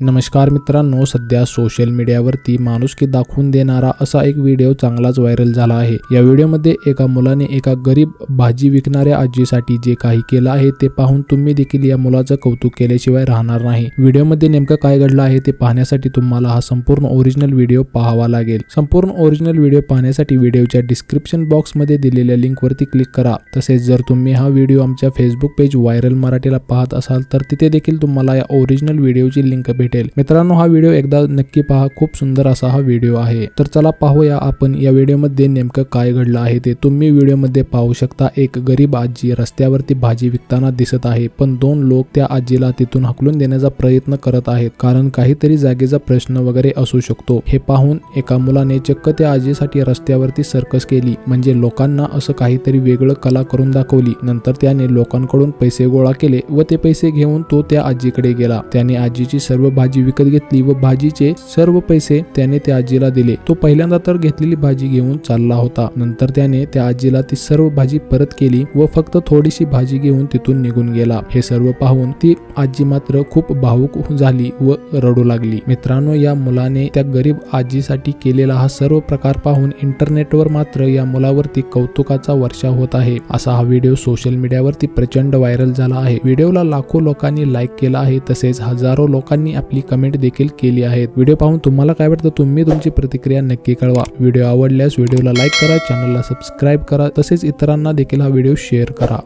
नमस्कार मित्रांनो सध्या सोशल मीडियावरती माणुसकी दाखवून देणारा असा एक व्हिडिओ चांगलाच व्हायरल झाला आहे. या व्हिडिओमध्ये एका मुलाने एका गरीब भाजी विकणाऱ्या आजीसाठी जे काही केलं आहे ते पाहून तुम्ही देखील या मुलाचं कौतुक केल्याशिवाय राहणार नाही. व्हिडिओमध्ये नेमकं काय घडलं आहे ते पाहण्यासाठी तुम्हाला हा संपूर्ण ओरिजिनल व्हिडिओ पाहावा लागेल. संपूर्ण ओरिजिनल व्हिडिओ पाहण्यासाठी व्हिडिओच्या डिस्क्रिप्शन बॉक्समध्ये दिलेल्या लिंकवरती क्लिक करा. तसेच जर तुम्ही हा व्हिडिओ आमच्या फेसबुक पेज व्हायरल मराठीला पाहत असाल तर तिथे देखील तुम्हाला या ओरिजिनल व्हिडिओची लिंक भेटेल. मित्रांनो हा व्हिडिओ एकदा नक्की पहा. खूप सुंदर असा हा व्हिडिओ आहे. तर चला पाहूया आपण या व्हिडिओमध्ये नेमकं काय घडलं आहे ते. तुम्ही व्हिडिओमध्ये पाहू शकता एक गरीब आजी रस्त्यावरती भाजी विकताना दिसत आहे पण दोन लोक त्या आजीला तिथून हकलून देण्याचा प्रयत्न करत आहेत कारण काहीतरी जागेचा प्रश्न वगैरे असू शकतो. हे पाहून एका मुलाने चक्क त्या आजीसाठी रस्त्यावरती सर्कस केली म्हणजे लोकांना असं काहीतरी वेगळं कला करून दाखवली. नंतर त्याने लोकांकडून पैसे गोळा केले व ते पैसे घेऊन तो त्या आजीकडे गेला. त्याने आजीची सर्व भाजी विकत घेतली व भाजीचे सर्व पैसे त्याने त्या आजीला दिले. तो पहिल्यांदा तर घेतलेली भाजी घेऊन चालला होता. नंतर त्याने त्या आजीला ती सर्व भाजी परत केली व फक्त थोडीशी भाजी घेऊन तिथून निघून गेला. हे सर्व पाहून ती आजी मात्र खूप भावुक झाली व रडू लागली. मित्रांनो या मुलाने त्या गरीब आजीसाठी केलेला हा सर्व प्रकार पाहून इंटरनेटवर मात्र या मुलावरती कौतुकाचा वर्षा होत आहे. असा हा व्हिडिओ सोशल मीडियावरती प्रचंड व्हायरल झाला आहे. व्हिडिओला लाखो लोकांनी लाईक केला आहे. तसेच हजारो लोकांनी आपली कमेंट देखील केली आहेत. व्हिडिओ पाहून तुम्हाला काय वाटतं तुम्ही तुमची प्रतिक्रिया नक्की कळवा. व्हिडिओ आवडल्यास व्हिडिओला लाईक करा चॅनलला सबस्क्राईब करा तसेच इतरांना देखील हा व्हिडिओ शेअर करा.